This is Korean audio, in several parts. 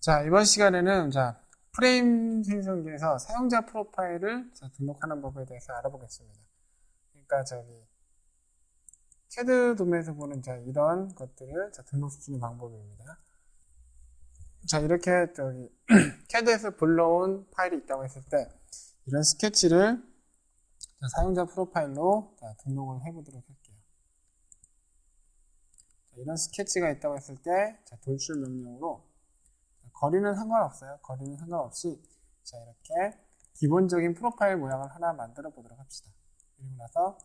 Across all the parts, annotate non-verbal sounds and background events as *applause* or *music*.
자, 이번 시간에는 자, 프레임 생성기에서 사용자 프로파일을 자, 등록하는 법에 대해서 알아보겠습니다. 그러니까 저기 캐드 도면에서 보는 자, 이런 것들을 자, 등록시키는 방법입니다. 자, 이렇게 저기 *clears throat* 캐드에서 불러온 파일이 있다고 했을 때 이런 스케치를 자, 사용자 프로파일로 자, 등록을 해보도록 할게요. 자, 이런 스케치가 있다고 했을 때 자, 돌출 명령으로 거리는 상관없어요. 거리는 상관없이 자 이렇게 기본적인 프로파일 모양을 하나 만들어 보도록 합시다. 그리고 나서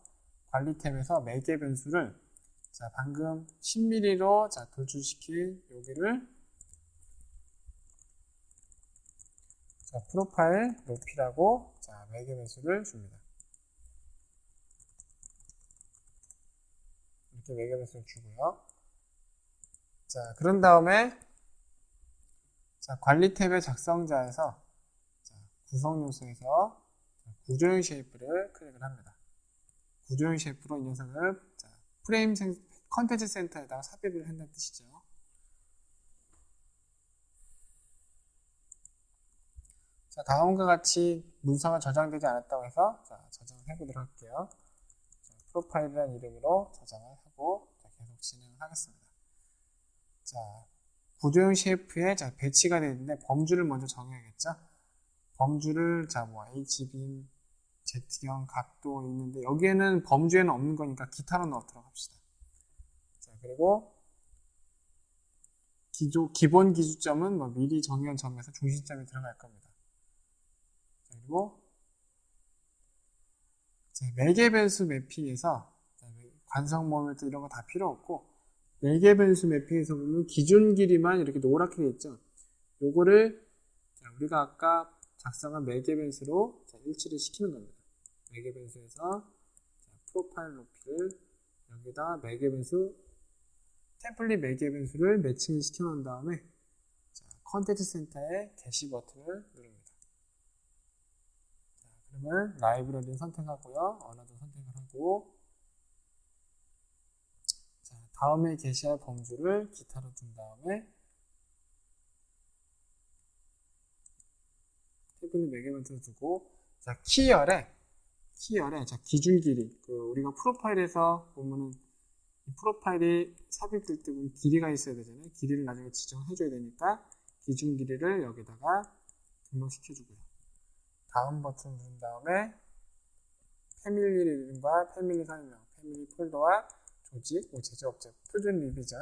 관리 탭에서 매개 변수를 자 방금 10mm로 자 돌출시킨 여기를 자 프로파일 높이라고 자 매개 변수를 줍니다. 이렇게 매개 변수를 주고요. 자 그런 다음에 자, 관리 탭의 작성자에서 자, 구성 요소에서 구조형 쉐이프를 클릭을 합니다. 구조형 쉐이프로 이 녀석을 자, 프레임 생, 컨텐츠 센터에다가 삽입을 한다는 뜻이죠. 자, 다음과 같이 문서가 저장되지 않았다고 해서 자, 저장을 해보도록 할게요. 자, 프로파일이라는 이름으로 저장을 하고 자, 계속 진행을 하겠습니다. 자, 구조형 쉐이프에 자, 배치가 되어 있는데 범주를 먼저 정해야겠죠. 범주를 자, 뭐 HB, Z형, 각도 있는데 여기에는 범주에는 없는 거니까 기타로 넣도록 합시다. 자, 그리고 기조, 기본 기준점은 뭐 미리 정의한 점에서 중심점이 들어갈 겁니다. 자, 그리고 자, 매개 변수 매핑에서 자, 관성 모멘트 이런 거 다 필요 없고 매개 변수 매핑에서 보면 기준 길이만 이렇게 노랗게 되어 있죠. 요거를 우리가 아까 작성한 매개 변수로 일치를 시키는 겁니다. 매개 변수에서 프로파일 높이를 여기다 매개 변수 템플릿 매개 변수를 매칭을 시켜 놓은 다음에 컨텐츠 센터에 게시 버튼을 누릅니다. 자, 그러면 라이브러리 선택하고요. 언어도 선택을 하고 다음에 게시할 범주를 기타로 둔 다음에 태블릿 매개먼트를 두고 자 키열에 키열에 자 기준 길이. 그 우리가 프로파일에서 보면은 이 프로파일이 삽입될 때 보면 길이가 있어야 되잖아요. 길이를 나중에 지정해 줘야 되니까 기준 길이를 여기다가 등록시켜 주고요. 다음 버튼 누른 다음에 패밀리 이름과 패밀리 설명 패밀리 폴더와 조직, 뭐 제조업체, 표준 리비전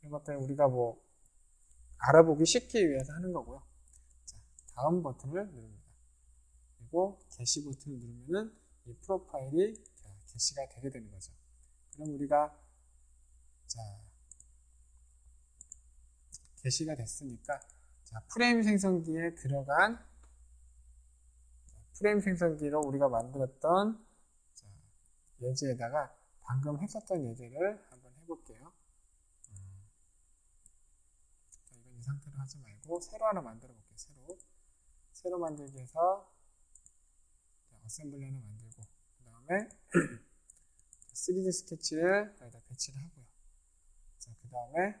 이런 것들 우리가 뭐 알아보기 쉽기 위해서 하는 거고요. 자, 다음 버튼을 누릅니다. 그리고 게시 버튼을 누르면은 이 프로파일이 자, 게시가 되게 되는 거죠. 그럼 우리가 자 게시가 됐으니까 자, 프레임 생성기에 들어간 프레임 생성기로 우리가 만들었던 자, 예제에다가 방금 했었던 예제를 한번 해볼게요. 음. 자, 이건 이 상태로 하지 말고 새로 하나 만들어 볼게요. 새로. 새로 만들기 위해서 어셈블리 하나 만들고 그 다음에 3D 스케치를 여기다 배치를 하고요. 자, 그 다음에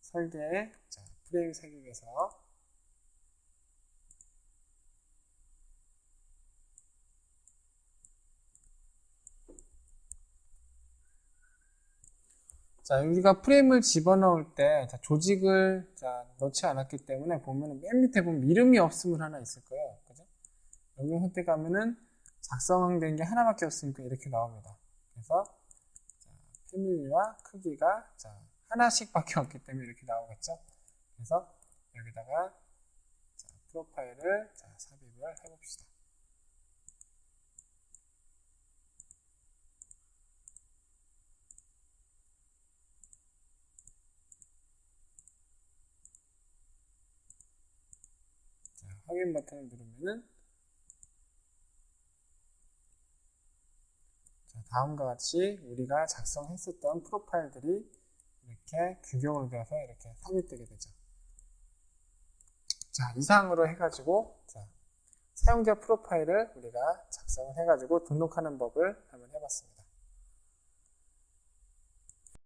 설계에 자, 프레임 설계에서 자, 여기가 프레임을 집어넣을 때 자, 조직을 자, 넣지 않았기 때문에 보면은 맨 밑에 보면 이름이 없음을 하나 있을 거예요. 그죠? 여기 선택하면은 작성된 게 하나밖에 없으니까 이렇게 나옵니다. 그래서 자, 패밀리와 크기가 자, 하나씩밖에 없기 때문에 이렇게 나오겠죠. 그래서 여기다가 자, 프로파일을 자, 삽입을 해봅시다. 확인 버튼을 누르면은 자, 다음과 같이 우리가 작성했었던 프로파일들이 이렇게 규격을 되어서 이렇게 삽입되게 되죠. 자, 이상으로 해가지고 자, 사용자 프로파일을 우리가 작성을 해가지고 등록하는 법을 한번 해봤습니다.